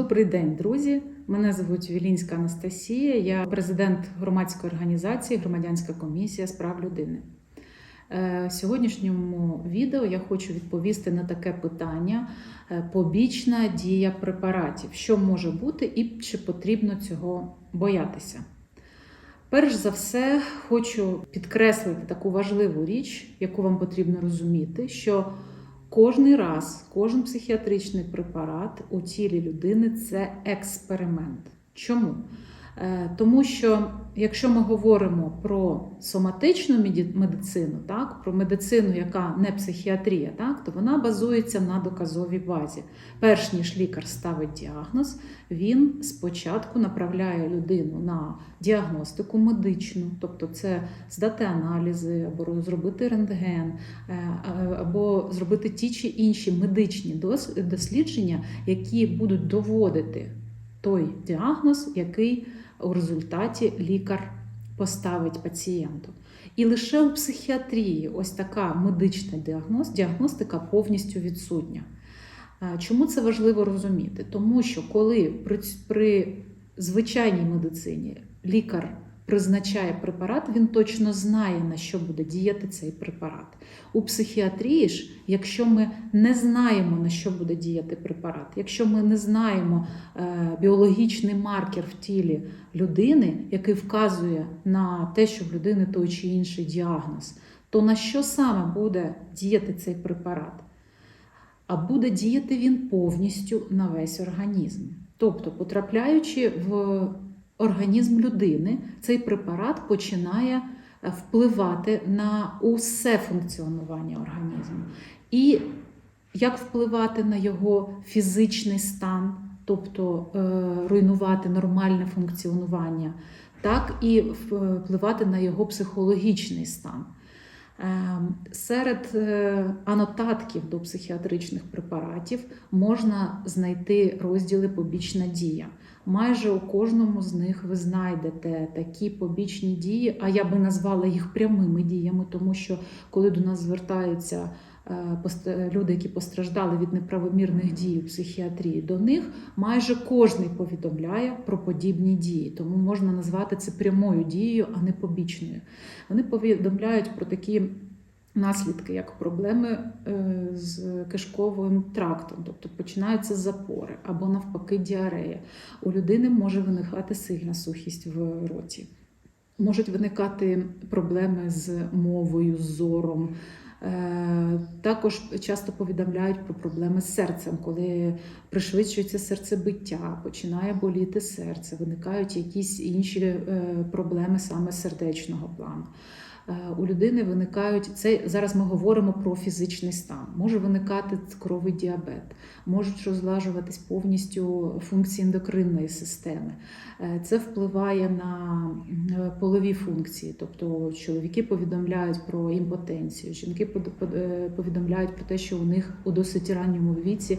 Добрий день, друзі. Мене звуть Вілінська Анастасія. Я президент громадської організації Громадянська комісія з прав людини. Е, В сьогоднішньому відео я хочу відповісти на таке питання: е, побічна дія препаратів, що може бути і чи потрібно цього боятися. Перш за все, хочу підкреслити таку важливу річ, яку вам потрібно розуміти, що кожний раз, кожен психіатричний препарат у тілі людини це експеримент. Чому? Е, Тому що якщо ми говоримо про соматичну медицину, так, про медицину, яка не психіатрія, так, то вона базується на доказовій базі. Перш ніж лікар ставить діагноз, він спочатку направляє людину на діагностику медичну, тобто це здати аналізи, або зробити рентген, е, е, або зробити ті чи інші медичні дос- дослідження, які будуть доводити той діагноз, який у результаті лікар поставить пацієнту. І лише у психіатрії ось така медична діагноз, діагностика повністю відсутня. Чому це важливо розуміти? Тому що коли при, при звичайній медицині лікар призначає препарат, він точно знає, на що буде діяти цей препарат. У психіатрії ж, якщо ми не знаємо, на що буде діяти препарат, якщо ми не знаємо е, біологічний маркер в тілі людини, який вказує на те, що в людини той чи інший діагноз, то на що саме буде діяти цей препарат? А буде діяти він повністю на весь організм. Тобто, потрапляючи в організм людини, цей препарат починає е, впливати на усе функціонування організму. І як впливати на його фізичний стан, тобто е, руйнувати нормальне функціонування, так і впливати на його психологічний стан. Ем, Серед е, анотатків до психіатричних препаратів можна знайти розділи побічна дія. Майже у кожному з них ви знайдете такі побічні дії, а я би назвала їх прямими діями, тому що коли до нас звертаються е, люди, які постраждали від неправомірних дій у психіатрії, до них майже кожний повідомляє про подібні дії, тому можна назвати це прямою дією, а не побічною. Вони повідомляють про такі наслідки, як проблеми е, з кишковим трактом, тобто починаються запори або навпаки діарея. У людини може виникати сильна сухість в роті. Можуть виникати проблеми з мовою, з зором. Е, Також часто повідомляють про проблеми з серцем, коли пришвидшується серцебиття, починає боліти серце, виникають якісь інші е, проблеми саме сердечного плану. Е, У людини виникають це зараз. Ми говоримо про фізичний стан. Може виникати цукровий діабет, можуть розлажуватись повністю функції ендокринної системи. Е, Це впливає на е, полові функції, тобто чоловіки повідомляють про імпотенцію, жінки повідомляють про те, що у них у досить ранньому віці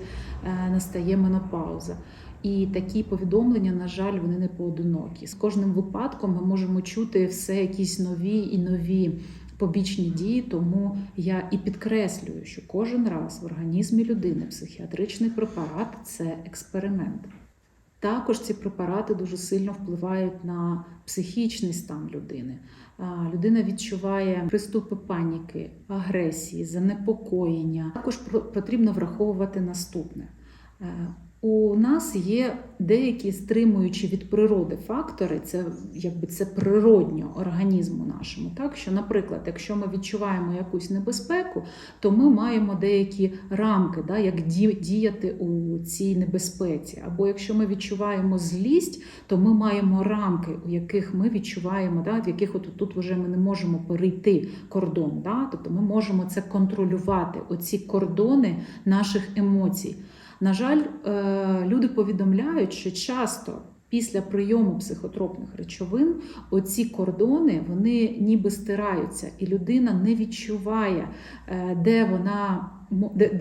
настає менопауза. І такі повідомлення, на жаль, вони не поодинокі. З кожним випадком ми можемо чути все якісь нові і нові побічні дії. Тому я і підкреслюю, що кожен раз в організмі людини психіатричний препарат це експеримент. Також ці препарати дуже сильно впливають на психічний стан людини. Людина відчуває приступи паніки, агресії, занепокоєння. Також потрібно враховувати наступне. У нас є деякі стримуючі від природи фактори, це якби це природньо організму нашому. Так що, наприклад, якщо ми відчуваємо якусь небезпеку, то ми маємо деякі рамки, да, як ді- діяти у цій небезпеці. Або якщо ми відчуваємо злість, то ми маємо рамки, у яких ми відчуваємо, да, в яких от тут вже ми не можемо перейти кордон. Да, тобто ми можемо це контролювати, оці кордони наших емоцій. На жаль, е, люди повідомляють, що часто після прийому психотропних речовин оці кордони вони ніби стираються, і людина не відчуває, е, де вона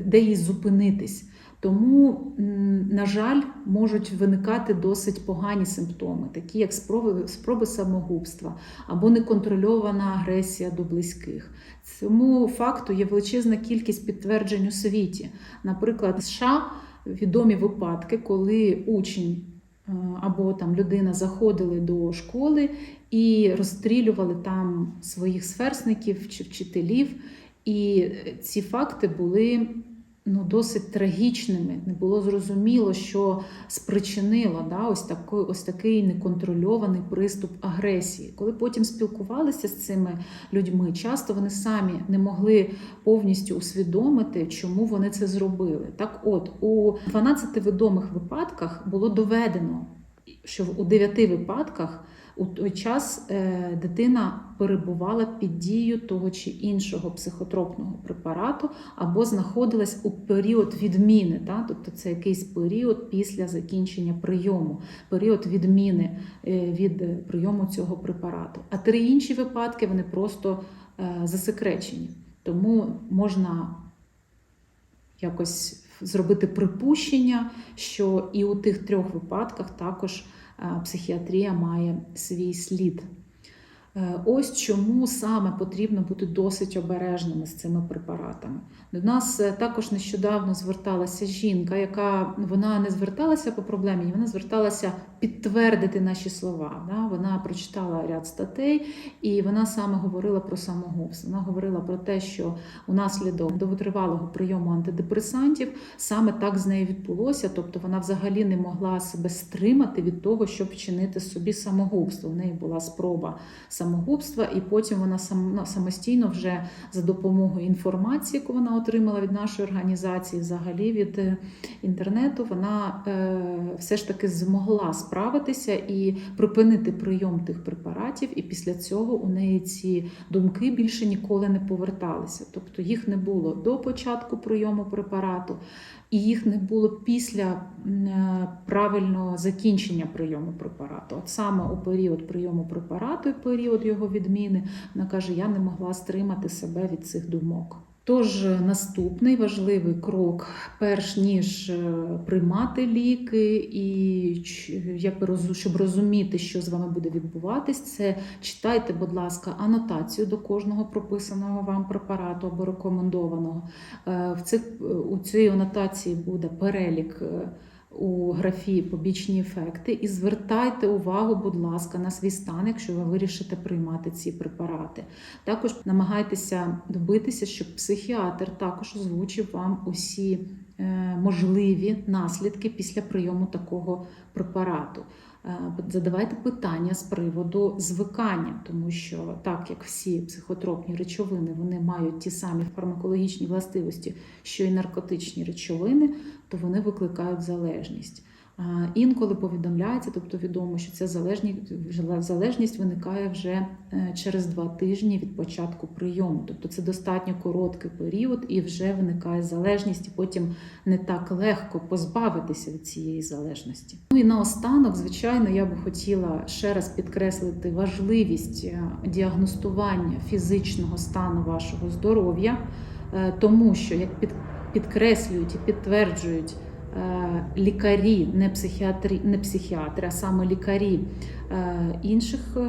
де їй зупинитись. Тому, на жаль, можуть виникати досить погані симптоми, такі як спроби, спроби самогубства або неконтрольована агресія до близьких. Цьому факту є величезна кількість підтверджень у світі. Наприклад, США відомі випадки, коли учень е, або там людина заходили до школи і розстрілювали там своїх сверстників чи вчителів. І ці факти були ну, досить трагічними. Не було зрозуміло, що спричинило да, ось, такий, ось такий неконтрольований приступ агресії. Коли потім спілкувалися з цими людьми, часто вони самі не могли повністю усвідомити, чому вони це зробили. Так, от у 12 відомих випадках було доведено, що у 9 випадках. У той час е, дитина перебувала під дією того чи іншого психотропного препарату або знаходилась у період відміни, та? тобто це якийсь період після закінчення прийому, період відміни е, від прийому цього препарату. А три інші випадки вони просто е, засекречені. Тому можна якось зробити припущення, що і у тих трьох випадках також психіатрія має свій слід. Е, Ось чому саме потрібно бути досить обережними з цими препаратами. До нас е, також нещодавно зверталася жінка, яка вона не зверталася по проблемі, вона зверталася підтвердити наші слова. Да? Вона прочитала ряд статей, і вона саме говорила про самогубство. Вона говорила про те, що унаслідок довготривалого прийому антидепресантів саме так з нею відбулося. Тобто вона взагалі не могла себе стримати від того, щоб вчинити собі самогубство. В неї була спроба самогубства, і потім вона сам, ну, самостійно вже за допомогою інформації, яку вона отримала від нашої організації, взагалі від е, інтернету, вона е, все ж таки змогла справитися і припинити прийом тих препаратів. І після цього у неї ці думки більше ніколи не поверталися. Тобто їх не було до початку прийому препарату, і їх не було після е, правильного закінчення прийому препарату. От саме у період прийому препарату і період його відміни, вона каже, я не могла стримати себе від цих думок. Тож наступний важливий крок, перш ніж е, приймати ліки, і якби щоб розуміти, що з вами буде відбуватись, це читайте, будь ласка, анотацію до кожного прописаного вам препарату або рекомендованого. Е, В цих у цій анотації буде перелік. У графі побічні ефекти, і звертайте увагу, будь ласка, на свій стан, якщо ви вирішите приймати ці препарати. Також намагайтеся добитися, щоб психіатр також озвучив вам усі е, можливі наслідки після прийому такого препарату. Е, Задавайте питання з приводу звикання, тому що так як всі психотропні речовини вони мають ті самі фармакологічні властивості, що і наркотичні речовини, то вони викликають залежність. Інколи повідомляється, тобто відомо, що ця залежність, залежність виникає вже е, через два тижні від початку прийому. Тобто це достатньо короткий період і вже виникає залежність, і потім не так легко позбавитися від цієї залежності. Ну і наостанок, звичайно, я би хотіла ще раз підкреслити важливість е, діагностування фізичного стану вашого здоров'я, е, тому що як під, підкреслюють і підтверджують лікарі, не психіатри, не психіатри, а саме лікарі е, інших е,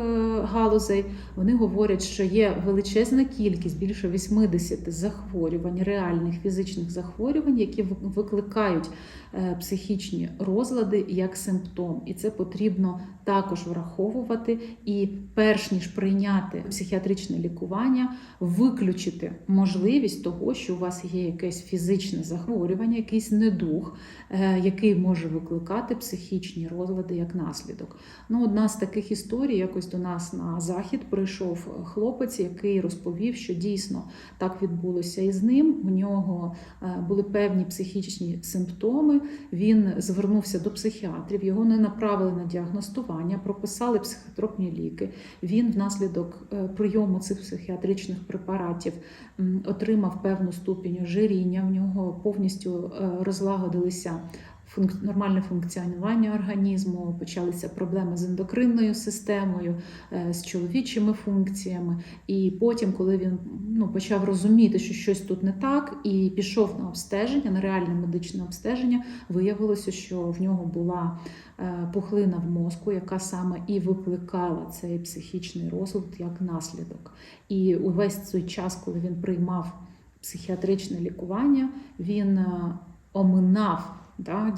галузей, вони говорять, що є величезна кількість, більше 80 захворювань, реальних фізичних захворювань, які викликають е, психічні розлади як симптом. І це потрібно також враховувати. І перш ніж прийняти психіатричне лікування, виключити можливість того, що у вас є якесь фізичне захворювання, якийсь недух, е, який може викликати психічні розлади як наслідок. Ну, одна з таких історій, якось до нас на захід прийшов хлопець, який розповів, що дійсно так відбулося і з ним. У нього е, були певні психічні симптоми. Він звернувся до психіатрів, його не направили на діагностування, прописали психотропні ліки. Він внаслідок е, прийому цих психіатричних препаратів отримав певну ступінь ожиріння. В нього повністю е, розлагодилися. Нормальне функціонування організму, почалися проблеми з ендокринною системою, е, з чоловічими функціями. І потім, коли він ну, почав розуміти, що щось тут не так, і пішов на обстеження, на реальне медичне обстеження, виявилося, що в нього була е, пухлина в мозку, яка саме і викликала цей психічний розлад як наслідок. І увесь цей час, коли він приймав психіатричне лікування, він е, оминав да,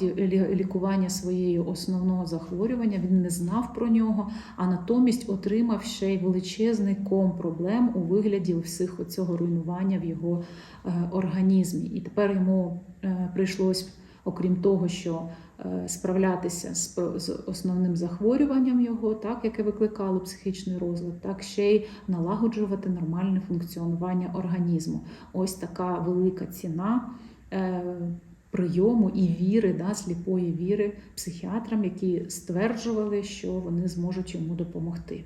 лікування своєї основного захворювання. Він не знав про нього, а натомість отримав ще й величезний ком проблем у вигляді всіх цього руйнування в його е, організмі. І тепер йому е, прийшлось, окрім того, що е, справлятися з, з основним захворюванням його, так яке викликало психічний розлад, так ще й налагоджувати нормальне функціонування організму. Ось така велика ціна. Е, Прийому і віри, да, сліпої віри психіатрам, які стверджували, що вони зможуть йому допомогти.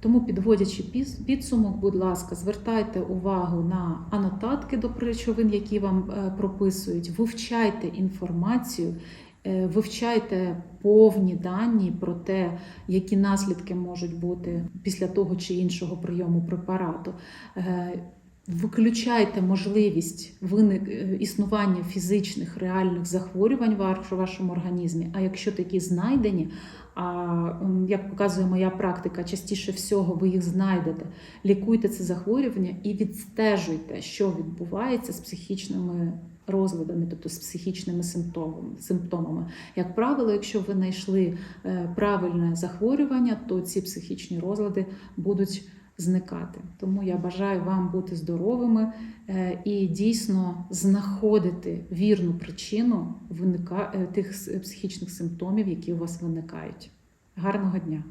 Тому, підводячи підсумок, будь ласка, звертайте увагу на анотатки до речовин, які вам е, прописують, вивчайте інформацію, е, вивчайте повні дані про те, які наслідки можуть бути після того чи іншого прийому препарату. Виключайте можливість виник е, існування фізичних реальних захворювань в вашому організмі. А якщо такі знайдені, а як показує моя практика, частіше всього ви їх знайдете. Лікуйте це захворювання і відстежуйте, що відбувається з психічними розладами, тобто з психічними симптомами. Як правило, якщо ви знайшли е, правильне захворювання, то ці психічні розлади будуть зникати. Тому я бажаю вам бути здоровими е, і дійсно знаходити вірну причину виника... е, тих психічних симптомів, які у вас виникають. Гарного дня!